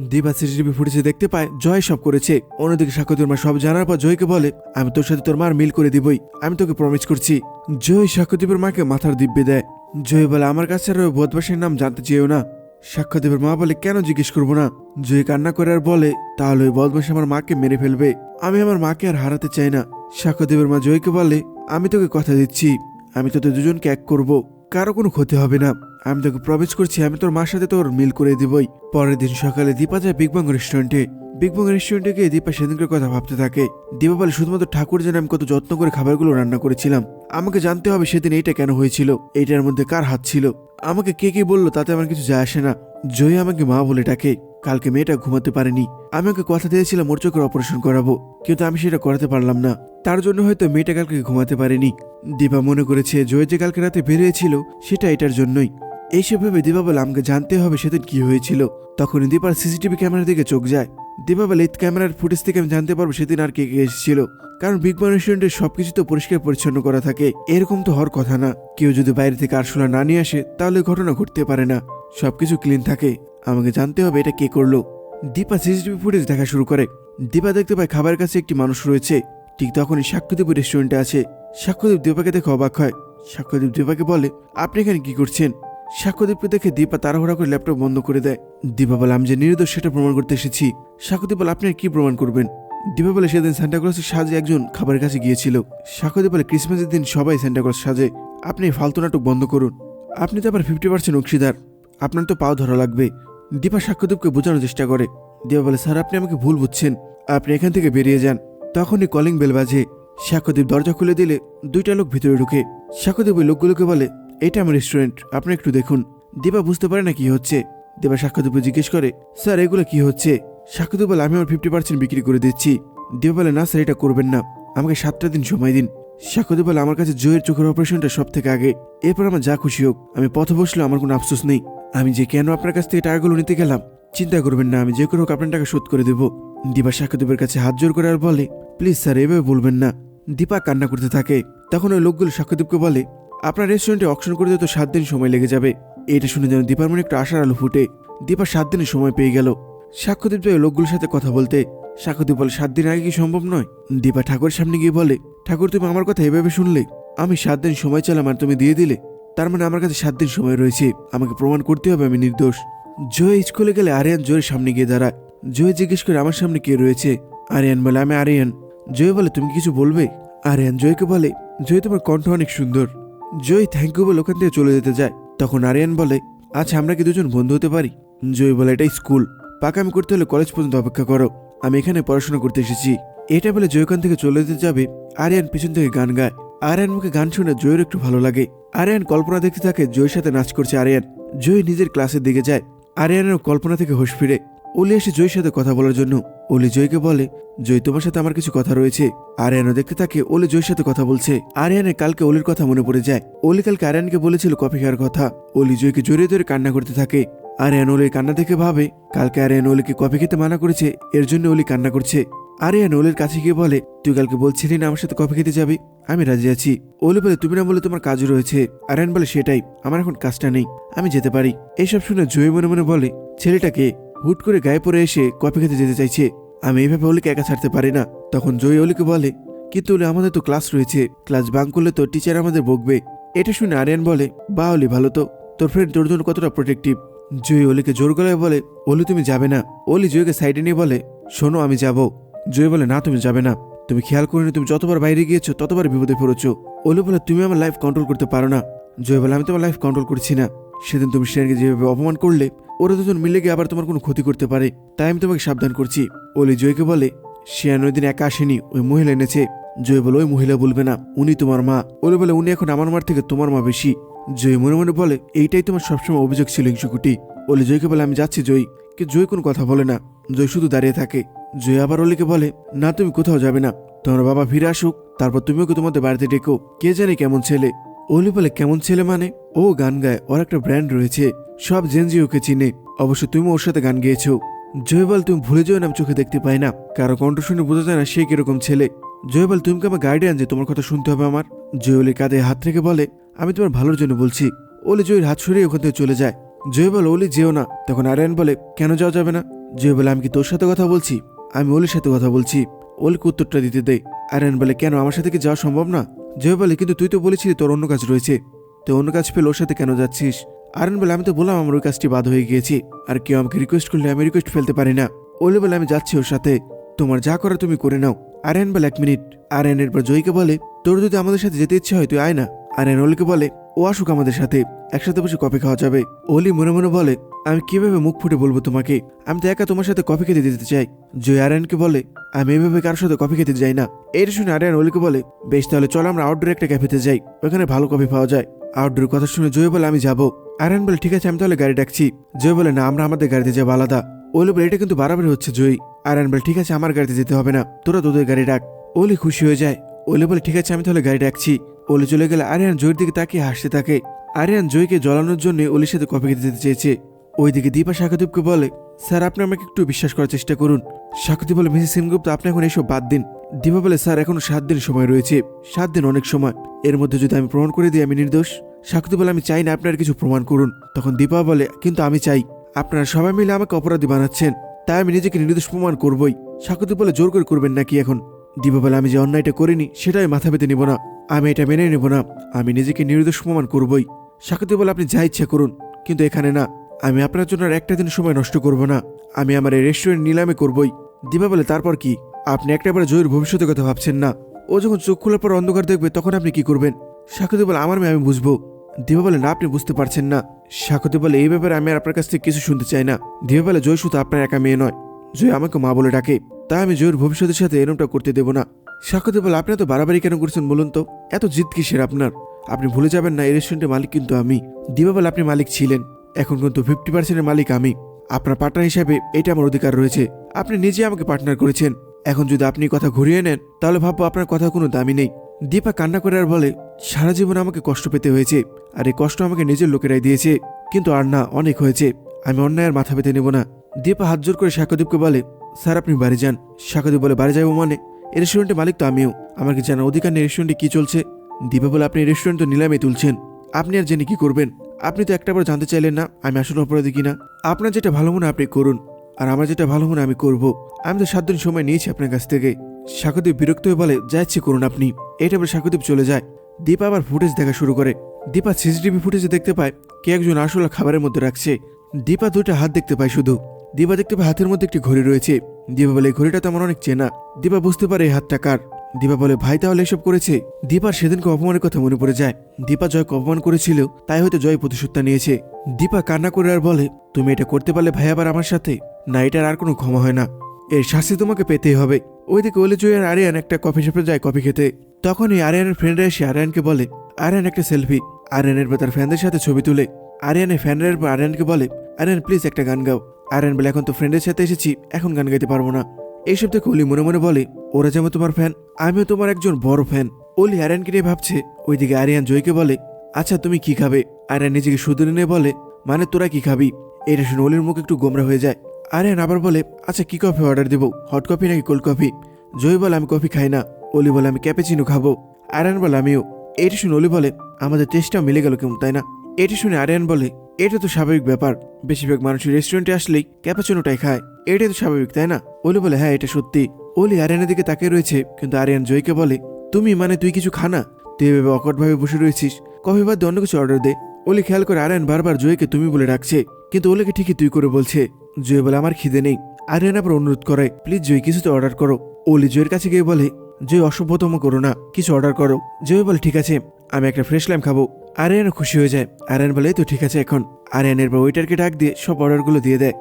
Dipa CCTV ফুটেজে দেখতে পায়, জয় সব করেছে। অন্যদিকে সাক্ষ্যদের মা সব জানার পর জয়কে বলে, আমি তোর সাথে তোর মার মিল করে দিবই। আমি তোকে প্রমিস করছি। জয় সাক্ষ্যদীপের মাকে মাথার দিব্যে দেয়। জয় বলে, আমার কাছে আর বদমাসের নাম জানতে চেয়েও না। সাক্ষ্যদেবের মা বলে, কেন জিজ্ঞেস করব না? জয় কান্না করে আর বলে, তাহলে ওই বদমাস আমার মাকে মেরে ফেলবে। আমি আমার মাকে আর হারাতে চাই না। সাক্ষ্যদেবের মা জয়কে বলে, আমি তোকে কথা দিচ্ছি। আমি তোদের দুজনকে এক করব। কারও কোনো ক্ষতি হবে না। আমি তোকে প্রবেশ করছি, আমি তোর মার সাথে তোর মিল করে দিবই। পরের দিন সকালে দীপা যায় বিগ বাং রেস্টুরেন্টে বিগ বাং রেস্টুরেন্টে গিয়ে দীপা সেদিনকার কথা ভাবতে থাকে। দীপা বলে, শুধুমাত্র ঠাকুর যেন আমি কত যত্ন করে খাবারগুলো রান্না করেছিলাম। আমাকে জানতে হবে সেদিন এইটা কেন হয়েছিল? এইটার মধ্যে কার হাত ছিল? আমাকে কে কে বলল তাতে আমার কিছু যায় আসে না। জয়ী আমাকে মা বলে ডাকে। কালকে মেয়েটা ঘুমাতে পারেনি। আমি ওকে কথা দিয়েছিলাম, ওর চোখের অপারেশন করাবো। কিন্তু আমি সেটা করাতে পারলাম না। তার জন্য হয়তো মেয়েটা কালকে ঘুমাতে পারেনি। দীপা মনে করেছে, জয় যে কালকে রাতে বেরিয়েছিল, সেটা এটার জন্যই। এইসব ভেবে দীপা বলে আমাকে জানতে হবে সেদিন কি হয়েছিল। তখন দীপার সিসিটিভি ক্যামেরার দিকে চোখ যায়। দীপা বলে, এই ক্যামেরার ফুটেজ থেকে আমি জানতে পারব সেদিন আর কে কে এসেছিল। কারণ বিগ বাং রেস্টুরেন্টের সবকিছু তো পরিষ্কার পরিচ্ছন্ন করা থাকে। এরকম তো হওয়ার কথা না। কেউ যদি বাইরে থেকে আরশোলা না নিয়ে আসে, তাহলে ঘটনা ঘটতে পারে না। সবকিছু ক্লিন থাকে। আমাকে জানতে হবে এটা কে করল। দীপা সিসিটিভি ফুটেজ দেখা শুরু করে। দীপা দেখতে পায় খাবারের কাছে একটি মানুষ রয়েছে। ঠিক তখনই সাক্ষ্যদীপ রেস্টুরেন্টে আছে সাক্ষ্যদীপ দীপাকে দেখে অবাক হয়। সাক্ষ্যদীপ দীপাকে বলে, আপনি এখানে কি করছেন? সাক্ষ্যদীপকে দেখে দীপা তাড়াহুড়া করে ল্যাপটপ বন্ধ করে দেয়। দীপা বলে, আমি যে নির্দোষ সেটা প্রমাণ করতে এসেছি। সাক্ষ্যদীপ বলে, আপনি কি প্রমাণ করবেন? দীপা বলে, সেদিন স্যান্টাক্লসের সাজে একজন খাবারের কাছে গিয়েছিল। সাক্ষ্যদীপ বলে, ক্রিসমাসের দিন সবাই স্যান্টাক্লস সাজে। আপনি ফালতু নাটক বন্ধ করুন। আপনি তো আবার ফিফটি পার্সেন্ট অংশীদার। আপনার তো পাও ধরা লাগবে। দীপা সাক্ষ্যদীপকে বোঝানোর চেষ্টা করে। দীপা বলে, স্যার, আপনি আমাকে ভুল বুঝছেন। আপনি এখান থেকে বেরিয়ে যান। তখনই কলিং বেল বাজে। সাক্ষ্যদীপ দরজা খুলে দিলে দুইটা লোক ভিতরে ঢুকে। সাক্ষ্যদীপ ওই লোকগুলোকে বলে, এটা আমার রেস্টুরেন্ট আপনি একটু দেখুন। দীপা বুঝতে পারে না কি হচ্ছে। দীপা সাক্ষ্যদীপকে জিজ্ঞেস করে, স্যার, এগুলো কি হচ্ছে? সাক্ষ্যদীপ বলে, আমি আমার ফিফটি পার্সেন্ট বিক্রি করে দিচ্ছি। দীপা বলে, না, স্যার, এটা করবেন না। আমাকে সাতটা দিন সময় দিন। সাক্ষ্যদীপ বলে, আমার কাছে জয়ের চোখের অপারেশনটা সব থেকে আগে। এরপর আমার যা খুশি হোক। আমি পথ বসলে আমার কোনো আফসোস নেই। আমি যে কেন আপনার কাছ থেকে টাকাগুলো নিতে গেলাম, চিন্তা করবেন না, আমি যে করে হোক আপনার টাকা শোধ করে দেবো। দীপা সাক্ষ্যদীপের কাছে হাত জোর করে আর বলে, প্লিজ স্যার, এভাবে বলবেন না। দীপা কান্না করতে থাকে। তখন ওই লোকগুলো সাক্ষ্যদীপকে বলে, আপনার রেস্টুরেন্টে অকশন করে তো সাত দিন সময় লেগে যাবে। এটা শুনে যেন দীপার মনে একটু আশার আলো ফুটে। দীপা সাত দিনের সময় পেয়ে গেল। সাক্ষ্যদীপ যায় লোকগুলোর সাথে কথা বলতে সাক্ষ্যদীপ বলে, সাত দিন আগে কি সম্ভব নয়? দীপা ঠাকুরের সামনে গিয়ে বলে, ঠাকুর, তুমি আমার কথা এভাবে শুনলে? আমি সাত দিন সময় চালাম আর তুমি দিয়ে দিলে। তার মানে আমার কাছে সাত দিন সময় রয়েছে। আমাকে প্রমাণ করতে হবে, আমি নির্দোষ। জয় স্কুলে গেলে আরিয়ান জয়ের সামনে গিয়ে দাঁড়ায়। জয় জিজ্ঞেস করে, আমার সামনে কে রয়েছে? আরিয়ান বলে, আমি আরিয়ান। জয় বলে, তুমি কিছু বলবে? আরিয়ান জয়কে বলে, জয় তোমার কণ্ঠ অনেক সুন্দর। জয় থ্যাংক ইউ বলে ওখান থেকে চলে যেতে যায়। তখন আরিয়ান বলে আচ্ছা আমরা কি দুজন বন্ধু হতে পারি? জয় বলে, এটাই স্কুল। পাকামি করতে হলে কলেজ পর্যন্ত অপেক্ষা করো। আমি এখানে পড়াশোনা করতে এসেছি। এটা বলে জয়খান থেকে চলে যেতে যাবে। আরিয়ান পিছন থেকে গান গায়। আরিয়ান মুখে গান শুনে জয়ের একটু ভালো লাগে। আরিয়ান কল্পনা দেখতে থাকে জয়ের সাথে নাচ করছে আরিয়ান। জয় নিজের ক্লাসের দিকে যায়। আরিয়ানের কল্পনা থেকে হোশ ফিরে। ওলি এসে জয়ের সাথে কথা বলার জন্য। ওলি জয়কে বলে জয় তোমার সাথে আমার কিছু কথা রয়েছে। আরিয়ানও দেখতে থাকে ওলি জয়ের সাথে কথা বলছে। আরিয়ানের কালকে ওলির কথা মনে পড়ে যায়। ওলি কালকে আরিয়ানকে বলেছিল কফি খাওয়ার কথা। ওলি জয়কে জড়িয়ে ধরে কান্না করতে থাকে। আরিয়ান ওলির কান্না দেখে ভাবে, কালকে আরিয়ান ওলিকে কফি খেতে মানা করেছে, এর জন্য ওলি কান্না করছে। আরিয়ান ওলির কাছে গিয়ে বলে, তুই কালকে বলছিলি না আমার সাথে কফি খেতে যাবি? আমি রাজি আছি। ওলি বলে, তুমি না বলে তোমার কাজও রয়েছে। আরিয়ান বলে, সেটাই, আমার এখন কাজটা নেই, আমি যেতে পারি। এইসব শুনে জয় মনে মনে বলে, ছেলেটাকে হুট করে গায়ে পড়ে এসে কফি খেতে যেতে চাইছে। আমি এইভাবে ওলিকে একা ছাড়তে পারি না। তখন জয় ওলিকে বলে, কিন্তু ওলি আমাদের তো ক্লাস রয়েছে, ক্লাস বাং করলে তো টিচার আমাদের বকবে। এটা শুনে আরিয়ান বলে, বা ওলি, ভালো তো। তোর ফ্রেন্ড তোর জন্য কতটা প্রোটেক্টিভ জয় ওলিকে জোর গলায় বলে, ওলি, তুমি যাবে না। ওলি জয়কে সাইডে নিয়ে বলে, শোনো, আমি যাব। জয় বলে, না, তুমি যাবে না। তুমি খেয়াল করিনি, তুমি যতবার বাইরে গিয়েছো, ততবার বিপদে পড়েছো। ওলি বলে, তুমি আমার লাইফ কন্ট্রোল করতে পারো না। জয় বলে, আমি তোমার লাইফ কন্ট্রোল করছি না। সেদিন তুমি শ্রেয়ানকে যেভাবে অপমান করলে, ওরা দুজন মিলে গিয়ে আবার তোমার কোনো ক্ষতি করতে পারে। তাই আমি তোমাকে সাবধান করছি। ওলি জয়কে বলে শ্রেয়ান ওই দিন একা আসেনি, ওই মহিলা এনেছে। জয় বলে, ওই মহিলা বলবে না, উনি তোমার মা। ওলি বলে, উনি এখন আমার মার থেকে তোমার মা বেশি। জয় মনে মনে বলে, এইটাই তোমার সবসময় অভিযোগ ছিল হিংসুকুটি। ওলি জয়কে বলে, আমি যাচ্ছি জয়। কি জয় কোনো কথা বলে না। জয় শুধু দাঁড়িয়ে থাকে। জয় আবার অলিকে বলে, না, তুমি কোথাও যাবে না। তোমার বাবা ফিরে আসুক, তারপর তুমিও কি তোমাদের বাড়িতে ডেকো। কে জানে কেমন ছেলে? অলি বলে, কেমন ছেলে মানে? ও, গান গায়। ওর একটা ব্র্যান্ড রয়েছে। সব জেনজি ওকে চিনে। অবশ্য তুমি ওর সাথে গান গেয়েছো। জয়বাল তুমি ভুলে যেও না, আমি চোখে দেখতে পাই না। কারও কণ্ঠ শুনে বোঝা যায় না সে কীরকম ছেলে। জয়বাল তুমি আমার গার্ডিয়ান যে? তোমার কথা শুনতে হবে আমার? জয়লি কাঁধে হাত রেখে বলে, আমি তোমার ভালোর জন্য বলছি। ওলি জয়ের হাত সরিয়ে ওখান থেকে চলে যায়। জয় বলে ওলি যেও না। তখন আরিয়ান বলে, কেন যাওয়া যাবে না? জয় বলে, আমি কি তোর সাথে কথা বলছি? আমি ওলির সাথে কথা বলছি। ওলিকে উত্তরটা দিতে দে আরিয়ান বলে, কেন, আমার সাথে কি যাওয়া সম্ভব না? জয় বলে, কিন্তু তুই তো বলেছিলি তোর অন্য কাজ রয়েছে। তুই অন্য কাজ পেলে ওর সাথে কেন যাচ্ছিস? আরেন বলে, আমি তো বললাম আমার ওই কাজটি বাদ হয়ে গিয়েছে। আর কেউ আমাকে রিকোয়েস্ট করলে আমি রিকোয়েস্ট ফেলতে পারি না। ওলি বলে, আমি যাচ্ছি ওর সাথে। তোমার যা করা তুমি করে নাও। আরেন বলে, এক মিনিট। আরেন এরপর জয়কে বলে, তোর যদি আমাদের সাথে যেতে ইচ্ছে হয়, তুই আয় না। আরেন ওলিকে বলে ও আসুক আমাদের সাথে, একসাথে বসে কফি খাওয়া যাবে। ওলি মনে মনে বলে, আমি কীভাবে মুখ ফুটে বলব তোমাকে? আমি তো একা তোমার সাথে কফি খেতে যেতে চাই। জয় আরেনকে বলে, আমি এভাবে কারোর সাথে কফি খেতে যাই না। এটা শুনে আরিয়ান ওলিকে বলে, বেশ তাহলে চলো আমরা আউটডোর একটা ক্যাফেতে যাই, ওখানে ভালো কফি পাওয়া যায়। আউটডোর কথা শুনে জয় বলে, আমি যাব। আরিয়ান বলে, ঠিক আছে, আমি তাহলে গাড়ি ডাকছি। জয় বলে, না, আমরা আমাদের গাড়িতে যাব আলাদা। ওলি বলে, এটা কিন্তু বাড়াবাড়ি হচ্ছে, জয়। আরিয়ান বলে, ঠিক আছে, আমার গাড়িতে যেতে হবে না। তোরা তোদের গাড়ি ডাক। ওলি খুশি হয়ে যায়। ওলি বলে, ঠিক আছে, আমি তাহলে গাড়ি ডাকছি। ওলি চলে গেলে আরিয়ান জয়ের দিকে তাকিয়ে হাসতে থাকে। আরিয়ান জয়কে জ্বলানোর জন্য ওলির সাথে কফি খেতে যেতে চেয়েছে। ওইদিকে দীপা শাকদীপকে বলে, স্যার, আপনি আমাকে একটু বিশ্বাস করার চেষ্টা করুন। শাকদীপ বলে, মিসেস সেনগুপ্ত আপনি এখন এইসব বাদ দিন। দীপা বলে, স্যার, এখনও সাত দিন সময় রয়েছে। সাত দিন অনেক সময়। এর মধ্যে যদি আমি প্রমাণ করে দিই, আমি নির্দোষ। শাকতি বলে, আমি চাই না আপনার কিছু প্রমাণ করুন। তখন দীপা বলে, কিন্তু আমি চাই। আপনারা সবাই মিলে আমাকে অপরাধী বানাচ্ছেন। তাই আমি নিজেকে নির্দোষ প্রমাণ করবই। শাকতি বলে, জোর করে করবেন নাকি এখন? দীপা বলে আমি যে অন্যায়টা করিনি, সেটাই মাথা পেতে নিব না। আমি এটা মেনে নেব না। আমি নিজেকে নির্দোষ প্রমাণ করবই। শাকতি বলে আপনি যা ইচ্ছা করুন, কিন্তু এখানে না। আমি আপনার জন্য আর একটা দিন সময় নষ্ট করব না। আমি আমার এই রেস্টুরেন্ট নিলামে করবই। দিবা বলে তারপর কি? আপনি একটাবার জয়ের ভবিষ্যতের কথা ভাবছেন না। ও যখন চোখ খোলার পর অন্ধকার দেখবে, তখন আপনি কি করবেন? শাকতি বলে আমার মেয়ে আমি বুঝব। দিবা বলে না, আপনি বুঝতে পারছেন না। শাকতি বলে এই ব্যাপারে আমি আর আপনার কাছ থেকে কিছু শুনতে চাই না। দিবা বলে জয় শুধু আপনার একা মেয়ে নয়। জয় আমাকে মা বলে ডাকে, তাই আমি জয়ের ভবিষ্যতের সাথে এরমটা করতে দেব না। শাকতি বলে, আপনি এত বাড়াবাড়ি কেন করছেন বলুন তো? এত জিদ কিসের আপনার? আপনি ভুলে যাবেন না, এই রেস্টুরেন্টের মালিক কিন্তু আমি। দিবা বলে আপনি মালিক ছিলেন। এখন কিন্তু ফিফটি পার্সেন্টের মালিক আমি। আপনার পার্টনার হিসাবে এটা আমার অধিকার রয়েছে। আপনি নিজে আমাকে পার্টনার করেছেন। এখন যদি আপনি কথা ঘুরিয়ে নেন, তাহলে ভাববো আপনার কথা কোনো দামি নেই। দীপা কান্না করে আর বলে, সারা জীবন আমাকে কষ্ট পেতে হয়েছে, আর এই কষ্ট আমাকে নিজের লোকেরাই দিয়েছে। কিন্তু আর না, অনেক হয়েছে। আমি অন্যায়ের মাথা পেতে নেব না। দীপা হাত জোর করে শাকদীপকে বলে, স্যার, আপনি বাড়ি যান। শাকদীপ বলে, বাড়ি যাব মানে? এই রেস্টুরেন্টের মালিক তো আমিও। আমার কি জানার অধিকার নেই রেস্টুরেন্টে কি চলছে? দীপা বলে, আপনি রেস্টুরেন্ট তো নিলামে তুলছেন। আপনি আর জেনে কি করবেন? আপনি তো একটাবার জানতে চাইলেন না আমি আসলে অপরাধী কিনা। আপনার যেটা ভালো মনে আপনি করুন। আর আমার যেটা ভালো মনে আমি করব। আমি তো সাত দিন সময় নিয়েছি আপনার কাছ থেকে। শাকদীপ বিরক্ত হয়ে বলে, যা ইচ্ছে করুন আপনি। এটা বলে শাকদীপ চলে যায়। দীপা আবার ফুটেজ দেখা শুরু করে। দীপা সিসিটিভি ফুটেজে দেখতে পায়, কে একজন আসলে খাবারের মধ্যে রাখছে। দীপা দুইটা হাত দেখতে পায় শুধু। দীপা দেখতে পায় হাতের মধ্যে একটি ঘড়ি রয়েছে। দীপা বলে "এই ঘড়িটা তো আমার অনেক চেনা। দিবা বুঝতে পারে এই হাতটা কার। দীপা বলে, ভাই তাহলে এসব করেছে। দীপার সেদিনকে অপমানের কথা মনে পড়ে যায়। দীপা জয়কে অপমান করেছিল, তাই হয়তো জয় প্রতিশোধটা নিয়েছে। দীপা কান্না করে আর বলে, তুমি এটা করতে পারলে ভাই আবার আমার সাথে? না, এটার আর কোনো ক্ষমা হয় না। এর শাস্তি তোমাকে পেতেই হবে। ওইদিকে ওলে জয় আর আরিয়ান একটা কফি শপে যায় কফি খেতে। তখনই আরিয়ানের ফ্রেন্ডরা এসে আরিয়ানকে বলে, আরিয়ান একটা সেলফি আরিয়ানের তার ফ্যানদের সাথে ছবি তুলে। আরিয়ানের ফ্যানদের পর আরিয়ানকে বলে, আরিয়ান প্লিজ একটা গান গাও। আরিয়ান বলে এখন তো ফ্রেন্ডের সাথে এসেছি, এখন গান গাইতে পারব না। এইসব থেকে অলি মনে মনে বলে, ওরা যেমন তোমার ফ্যান আমিও তোমার একজন বড় ফ্যান অলি আরিয়ানকে নিয়ে ভাবছে, ওইদিকে আরিয়ান জয়কে বলে আচ্ছা তুমি কি খাবে? আরিয়ান নিজেকে শুধরে নিয়ে বলে মানে তোরা কি খাবি? এটা শুনে অলির মুখ একটু গোমরা হয়ে যায়। আরিয়ান আবার বলে আচ্ছা কি কফি অর্ডার দেবো? হট কফি নাকি কোল্ড কফি জয় বলে, আমি কফি খাই না। অলি বলে, আমি ক্যাপেচিনো খাব। আরিয়ান বলে, আমিও। এটা শুনে অলি বলে, আমাদের টেস্টটাও মিলে গেল কেমন, তাই না? এটা শুনে আরিয়ান বলে এটা তো স্বাভাবিক ব্যাপার। বেশিরভাগ মানুষ রেস্টুরেন্টে আসলেই ক্যাপাচিনোটাই খায়। এটাই তো স্বাভাবিক, তাই না? ওলি বলে হ্যাঁ এটা সত্যি। ওলি আরিয়ানের দিকে তাকিয়ে রয়েছে, কিন্তু আরিয়ান জয়কে বলে, তুমি মানে তুই কিছু খানা তুই এভাবে অকটভাবে বসে রয়েছিস। কফি বাদ অন্য কিছু অর্ডার দে। ওলি খেয়াল করে আরিয়ান বারবার জয়কে তুমি বলে ডাকছে, কিন্তু ওলিকে ঠিকই তুই করে বলছে। জয় বলে, আমার খিদে নেই। আরিয়ান আবার অনুরোধ করে, প্লিজ জয় কিছু তো অর্ডার করো। ওলি জয়ের কাছে গিয়ে বলে, জয়, অসভ্যতম করো না, কিছু অর্ডার করো। জয় বলে, ঠিক আছে, আমি একটা ফ্রেশ লাইম খাব। আরিয়ানও খুশি হয়ে যায়। আরিয়ান বলে, তো ঠিক আছে, এখন। আরিয়ানের বা ওয়েটারকে ডাক দিয়ে সব অর্ডারগুলো দিয়ে দেয়।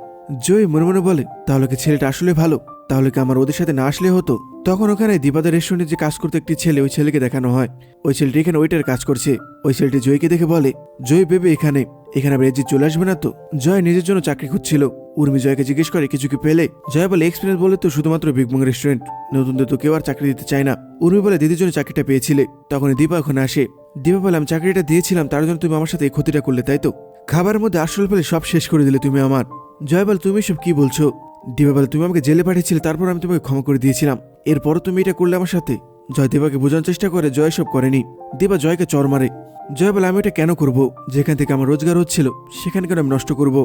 জয় মনে মনে বলে, তাহলে কি ছেলেটা আসলে ভালো? তাহলে কি আমার ওদের সাথে না আসলে হতো? তখন ওখানে দীপাদের রেস্টুরেন্টে যে কাজ করতে একটি ছেলে, ওই ছেলেকে দেখানো হয়। ওই ছেলেটি এখানে ওইটার কাজ করছে। ওই ছেলেটি জয়কে দেখে বলে, জয় বেবে এখানে এখানে আবার এজিৎ চলে আসবে না তো? জয় নিজের জন্য চাকরি খুঁজছিল। উর্মি জয়কে জিজ্ঞেস করে, কিছু কি পেলে? জয় বলে এক্সপিরিয়েন্স বলে তো শুধুমাত্র বিগ বং রেস্টুরেন্ট নতুনদের তো কেউ আর চাকরি দিতে চায় না। উর্মি বলে, দিদির জন্য চাকরিটা পেয়েছিলে। তখন দীপা ওখানে আসে। দীপা বলে আমি চাকরিটা দিয়েছিলাম, তার জন্য তুমি আমার সাথে এই ক্ষতিটা করলে, তাই তো? খাবারের মধ্যে আসল ফেলে সব শেষ করে দিলে তুমি আমার। জয় বল তুমি সব কি বলছো? দিবা বলে তুমি আমাকে জেলে পাঠিয়েছিলে, তারপর আমি তোমাকে ক্ষমা করে দিয়েছিলাম। এরপরও তুমি এটা করলে আমার সাথে? জয় দেবাকে বোঝানোর চেষ্টা করে, জয় সব করেনি। দিবা জয়কে চর মারে। জয় বলে আমি এটা কেন করব? যেখান থেকে আমার রোজগার হচ্ছিল, সেখানে কেন আমি নষ্ট করব?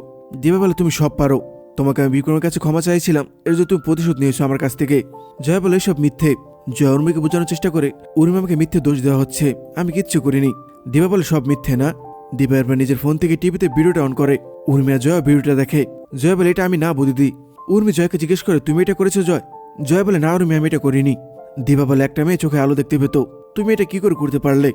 দিবা বলে তুমি সব পারো। তোমাকে আমি বিক্রমের কাছে ক্ষমা চাইছিলাম, এর জন্য তুমি প্রতিশোধ নিয়েছো আমার কাছ থেকে। জয় বলে এসব মিথ্যে। জয়া উর্মিকে বোঝানোর চেষ্টা করে উর্মি আমাকে মিথ্যে দোষ দেওয়া হচ্ছে। আমি কিচ্ছু করিনি। দিবা বলে সব মিথ্যে না। দিবা এরপর নিজের ফোন থেকে টিভিতে ভিডিওটা অন করে। উর্মিয়া জয়া ভিডিওটা দেখে। জয়া বলে, এটা আমি না বুঝি উর্মি জয়কে জিজ্ঞেস করে, তুমি এটা করেছ জয়? জয় বলে, না উর্মি আমি এটা করিনি। দিবা বলে, একটা মেয়ে চোখে আলো দেখতে পেত। তুমি এটা কি করে করতে পারলে?